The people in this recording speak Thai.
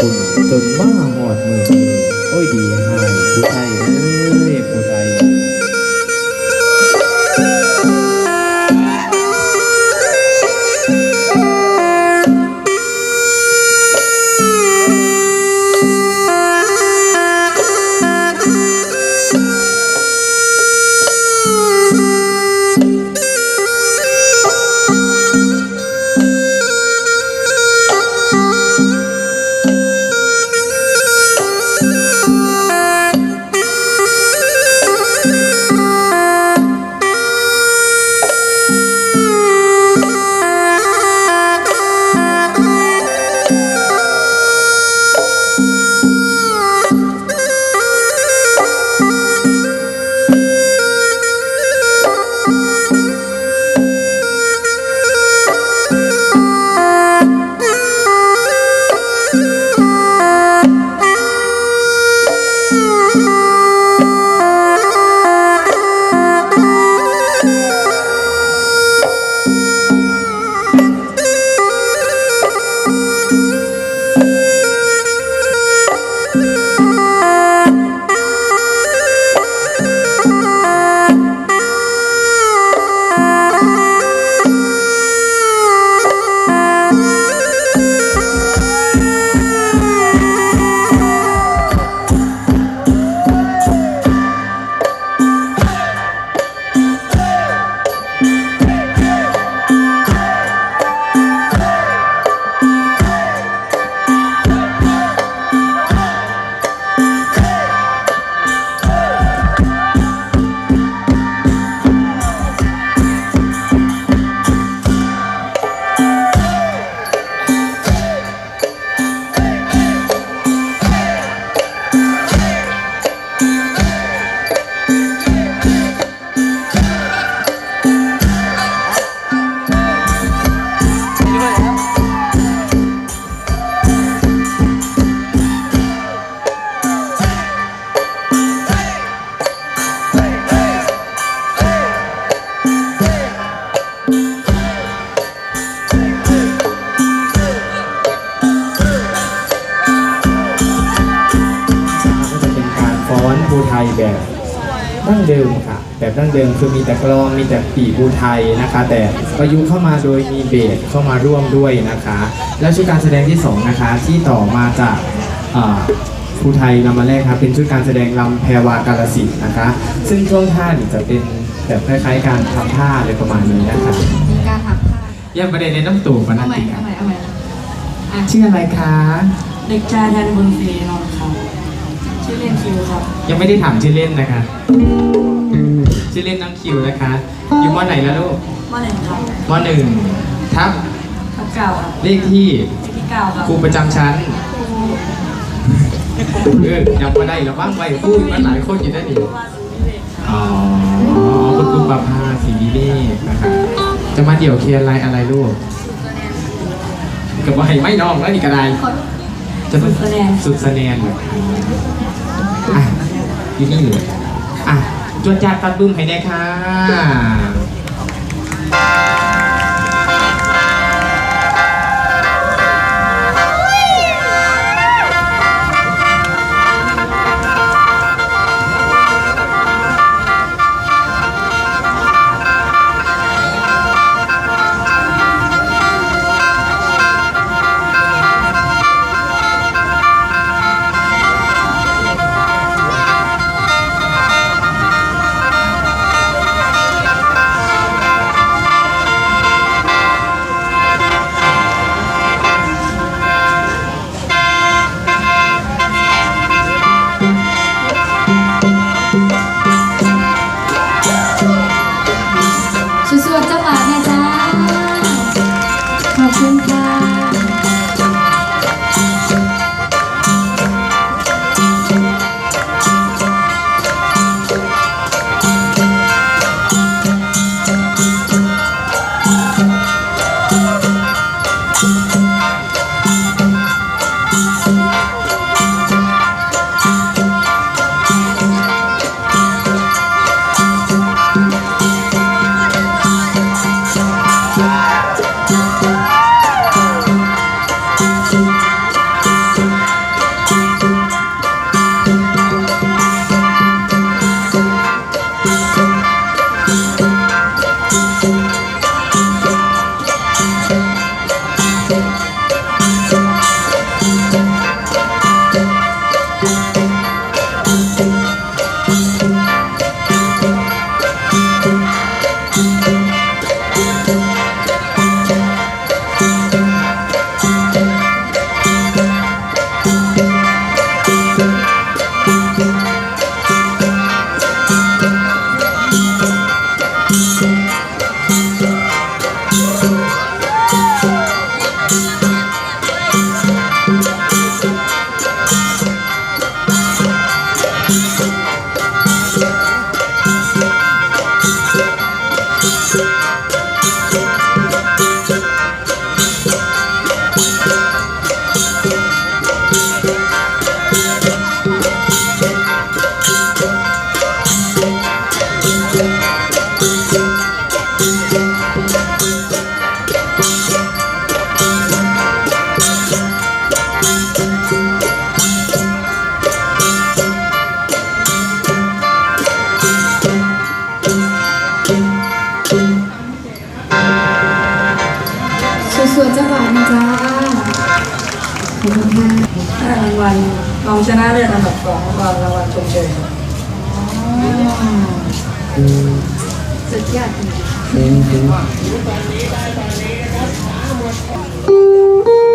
บุญจนบ้าหอดมือนี้โอ้ยดีหายผู้ไท แบบดั้งเดิมค่ะ แบบดั้งเดิมคือมีแต่กลองมีแต่ปีบูไทยนะคะ แต่ประยุกต์เข้ามาโดยมีเบสเข้ามาร่วมด้วยนะคะ แล้วชุดการแสดงที่สองนะคะที่ต่อมาจากอ่าภูไทยนำมาแรกครับเป็นชุดการแสดงลำแพรวากาลสินธุ์นะคะ ซึ่งช่วงท่านี่จะเป็นแบบคล้ายๆการทำท่าอะไรประมาณนี้นะคะมีการหักผ้ายังประเด็นในน้ำตู่ปะเอานันใหม่ติเอาใหม่เอาใหม่อะชื่ออะไรคะ เด็กชายแทนบุญศรีนนท์ครับชื่อเล่นคิวครับ ยังไม่ได้ถามชื่อเล่นนะคะชื่อเล่นน้องคิวนะคะ อยู่มอไหนแล้วลูกมหนึ่งครับมหนึ่งทับทับเก้าครับเลขที่เลขที่เก้าครับครูประจำชั้นเออยังมาได้แล้วบ้างไปพูดมันหลายคนอยู่ได้ดิว่าสุนิเวศครับอ๋อคุณครูประภาสีวิเวกนะคะจะมาเดี่ยวเคลียร์อะไรอะไรลูกกับว่าให้ไม่น้องแล้วนี่กระไดกดจะเป็นสุดแสดงเลยอะ อยู่นี่เลยอะจวดจัดตัดบึ้มให้ได้ค่ะ ส วัลรองชนะเลิศอันดับสองรางวัลรางวัลชมเชยครับสุดยอดจริงๆ